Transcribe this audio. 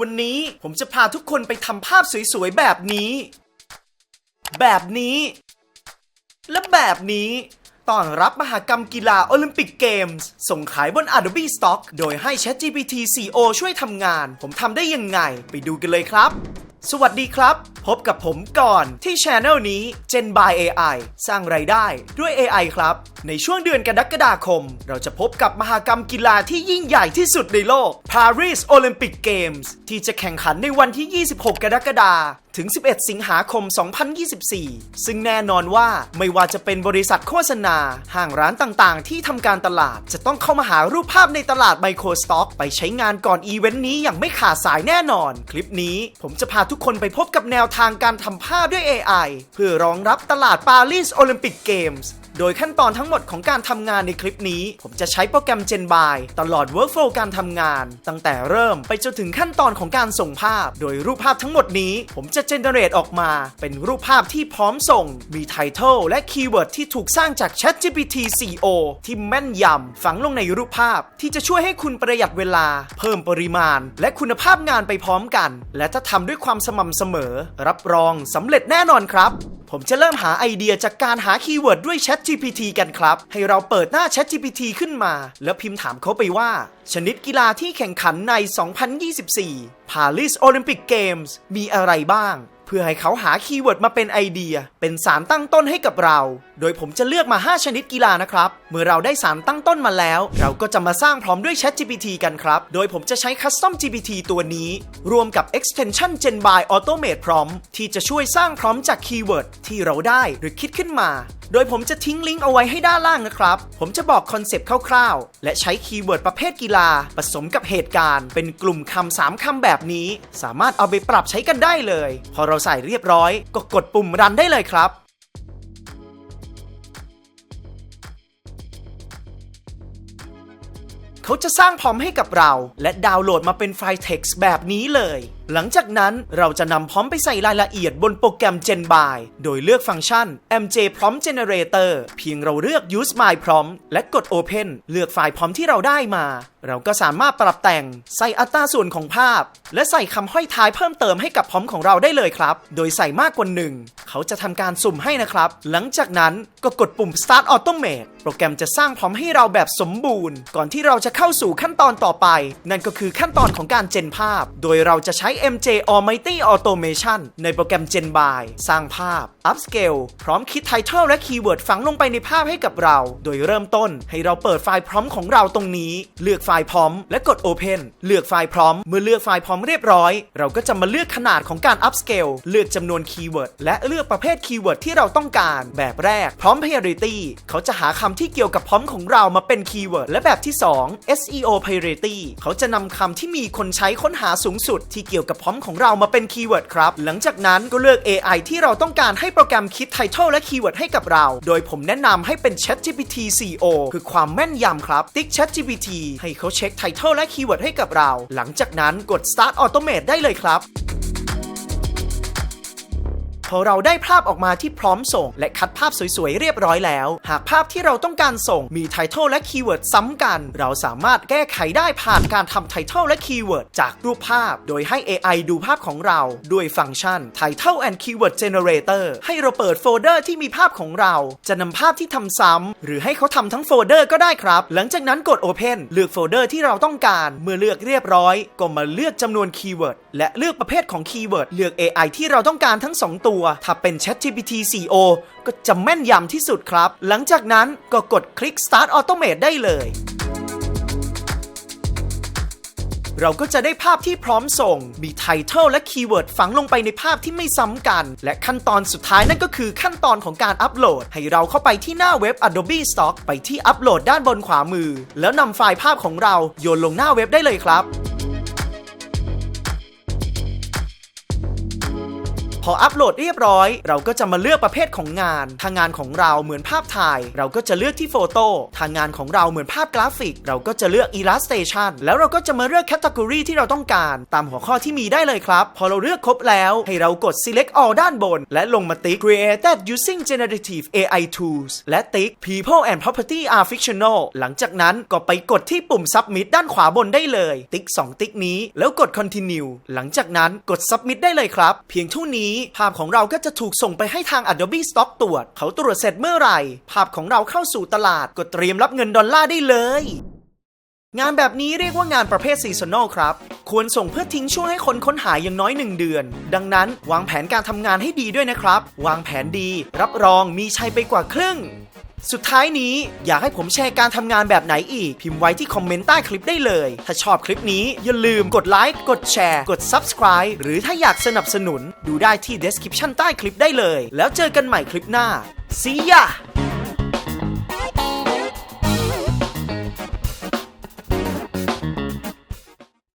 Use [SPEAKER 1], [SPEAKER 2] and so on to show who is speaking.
[SPEAKER 1] วันนี้ผมจะพาทุกคนไปทำภาพสวยๆแบบนี้ แบบนี้ และแบบนี้ต้อนรับมหากรรมกีฬาโอลิมปิกเกมส์ส่งขายบน Adobe Stock โดยให้ ChatGPT 4o ช่วยทำงาน ผมทำได้ยังไง ไปดูกันเลยครับ สวัสดีครับ พบกับผมก่อนที่ช anel นี้ Gen by AI สร้างไรายได้ด้วย AI ครับ ในช่วงเดือนกรกฎาคม เราจะพบกับมหากรรมกีฬาที่ยิ่งใหญ่ที่สุดในโลก Paris Olympic Games ที่จะแข่งขันในวันที่ 26 กรกฎาคมถึง 11 สิงหาคม 2024 ซึ่งแน่นอนว่าไม่ว่าจะเป็นบริษัทโฆษณา ห้างร้านต่างๆ ที่ทำการตลาด จะต้องเข้ามาหารูปภาพในตลาดไมโครสต็อกไปใช้งานก่อนอีเวนต์นี้อย่างไม่ขาดสายแน่นอน คลิปนี้ผมจะพาทุกคนไปพบกับแนวทางการทำภาพด้วย AI เพื่อรองรับตลาดปารีสโอลิมปิกเกมส์ โดยขั้นตอนทั้งหมดของการทำงานในคลิปนี้ ผมจะใช้โปรแกรม GenBy ตลอด Workflow การทำงาน ตั้งแต่เริ่มไปจนถึงขั้นตอนของการส่งภาพ โดยรูปภาพทั้งหมดนี้ ผมจะ generate ออกมาเป็นรูปภาพที่พร้อมส่ง มี Title และ Keyword ที่ถูกสร้างจาก ChatGPT 4o ที่แม่นยำฝังลงในรูปภาพ ที่จะช่วยให้คุณประหยัดเวลา เพิ่มปริมาณ และคุณภาพงานไปพร้อมกัน และถ้าทำด้วยความสม่ำเสมอ รับรองสำเร็จแน่นอนครับ ผมจะเริ่มหาไอเดียจากการหาคีย์เวิร์ดด้วย ChatGPT กันครับ ให้เราเปิดหน้า ChatGPT ขึ้นมา แล้วพิมพ์ถามเขาไปว่า ชนิดกีฬาที่แข่งขันใน 2024 Paris Olympic Games มีอะไรบ้าง เพื่อให้เขาหาคีย์เวิร์ดมาเป็นไอเดีย เป็นสารตั้งต้นให้กับเรา โดยผมจะเลือกมา 5 ชนิดกีฬานะครับ เมื่อเราได้สารตั้งต้นมาแล้ว เราก็จะมาสร้างพร้อมด้วย ChatGPT กันครับ โดยผมจะใช้ Custom GPT ตัวนี้ รวมกับ Extension GenBy Automate Prompt ที่จะช่วยสร้างพร้อมจากคีย์เวิร์ดที่เราได้หรือคิดขึ้นมา โดยผมจะทิ้งลิงก์เอาไว้ให้ด้านล่างนะครับ ผมจะบอกคอนเซปต์คร่าวๆ และใช้คีย์เวิร์ดประเภทกีฬา ผสมกับเหตุการณ์ เป็นกลุ่มคำสามคำแบบนี้ สามารถเอาไปปรับใช้กันได้เลย พอเราใส่เรียบร้อย ก็กดปุ่มรันได้เลยครับ เขาจะสร้างพร้อมให้กับเรา และดาวน์โหลดมาเป็นไฟล์ text แบบนี้เลย หลังจากนั้นเราจะนำพร้อมไปใส่รายละเอียดบนโปรแกรม GenBy โดยเลือกฟังก์ชัน MJ Prompt Generator เพียงเราเลือก Use My Prompt และกด Open เลือกไฟล์พร้อมที่เราได้มา เราก็สามารถปรับแต่งใส่อัตราส่วนของภาพ และใส่คำห้อยท้ายเพิ่มเติมให้กับพร้อมของเราได้เลยครับ โดยใส่มากกว่าหนึ่งเขาจะทำการสุ่มให้นะครับ หลังจากนั้นก็กดปุ่ม Start Automate โปรแกรมจะสร้างพร้อมให้เราแบบสมบูรณ์ ก่อนที่เราจะเข้าสู่ขั้นตอนต่อไป นั่นก็คือขั้นตอนของการเจนภาพ โดยเราจะใช้ MJ Almighty Automation ในโปรแกรม GenBy สร้างภาพ Upscale พร้อมคิด Title และ Keyword ฝังลงไปในภาพให้กับเรา โดยเริ่มต้นให้เราเปิดไฟล์พร้อมของเราตรงนี้ เลือกไฟล์พร้อม และกด Open เลือกไฟล์พร้อม เมื่อเลือกไฟล์พร้อมเรียบร้อย เราก็จะมาเลือกขนาดของการ Upscale เลือกจำนวน Keyword และเลือกประเภท Keyword ที่เราต้องการ แบบแรกพร้อม Priority เขาจะหาคำที่เกี่ยวกับพร้อมของเรามาเป็น Keyword และแบบที่ 2 SEO Priority เขาจะนำคำที่มีคนใช้ค้นหาสูงสุด ที่เกี่ยวกับพร้อมของเรามาเป็นคีย์เวิร์ดครับ หลังจากนั้นก็เลือก AI ที่เราต้องการให้โปรแกรมคิดไททอลและคีย์เวิร์ดให้กับเรา โดยผมแนะนำให้เป็น ChatGPT 4o คือความแม่นยำครับ ติ๊ก ChatGPT ให้เขาเช็คไททอลและคีย์เวิร์ดให้กับเรา หลังจากนั้นกด Start Automate ได้เลยครับ พอเราได้ภาพออกมาที่พร้อมส่ง และคัดภาพสวยๆ เรียบร้อยแล้ว หากภาพที่เราต้องการส่งมีไทท l e และคีย์เวิร์ดซ้ำกัน เราสามารถแก้ไขได้ผ่านการทำไทท l e และคีย์เวิร์ดจากรูปภาพ โดยให้ AI ดูภาพของเราด้วยฟังก์ชัน Title and Keyword Generator ให้เราเปิดโฟลเดอร์ที่มีภาพของเรา จะนำภาพที่ทำซ้ำหรือให้เขาทำทั้งโฟลเดอร์ก็ได้ครับ หลังจากนั้นกด Open เลือกโฟลเดอร์ที่เราต้องการ เมื่อเลือกเรียบร้อย ก็มาเลือกจำนวนคีย์เวิร์ดและเลือกประเภทของคีย์เวิร์ดเลือก AI ที่เราต้องการทั้งสองตัว ถ้าเป็น ChatGPT 4o ก็จะแม่นยำที่สุดครับ หลังจากนั้นก็กดคลิก Start Automate ได้เลยเราก็จะได้ภาพที่พร้อมส่ง มี Title และ Keyword ฝังลงไปในภาพที่ไม่ซ้ำกัน และขั้นตอนสุดท้ายนั่นก็คือขั้นตอนของการอัปโหลด ให้เราเข้าไปที่หน้าเว็บ Adobe Stock ไปที่อัปโหลดด้านบนขวามือ แล้วนำไฟล์ภาพของเราโยนลงหน้าเว็บได้เลยครับ พออัปโหลดเรียบร้อย เราก็จะมาเลือกประเภทของงานถ้างานของเราเหมือนภาพถ่าย เราก็จะเลือกที่โฟโต้ถ้างานของเราเหมือนภาพกราฟิก เราก็จะเลือก Illustration แล้วเราก็จะมาเลือกแคตตากรีที่เราต้องการ ตามหัวข้อที่มีได้เลยครับ พอเราเลือกครบแล้วให้เรากด select all ด้านบน และลงมาติ๊ก created using generative AI tools และติ๊ก people and property are fictional หลังจากนั้นก็ไปกดที่ปุ่ม submit ด้านขวาบนได้เลย ติ๊ก 2 ติ๊กนี้ แล้วกด continue หลังจากนั้นกด submit ได้เลยครับ เพียงเท่านี้นี้ ภาพของเราก็จะถูกส่งไปให้ทาง Adobe Stock ตรวจ เขาตรวจเสร็จเมื่อไหร่ ภาพของเราเข้าสู่ตลาดก็เตรียมรับเงินดอลลาร์ได้เลย งานแบบนี้เรียกว่างานประเภทซีซันอลครับ ควรส่งเพื่อทิ้งช่วงให้คนค้นหาอย่างน้อย 1 เดือน ดังนั้นวางแผนการทำงานให้ดีด้วยนะครับ วางแผนดี รับรองมีชัยไปกว่าครึ่ง สุดท้ายนี้อยากให้ผมแชร์การทำงานแบบไหนอีก พิมพ์ไว้ที่คอมเมนต์ใต้คลิปได้เลย ถ้าชอบคลิปนี้อย่าลืมกดไลค์กดแชร์ กด Subscribe หรือถ้าอยากสนับสนุนดูได้ที่ description ใต้คลิปได้เลย แล้วเจอกันใหม่คลิปหน้า See ya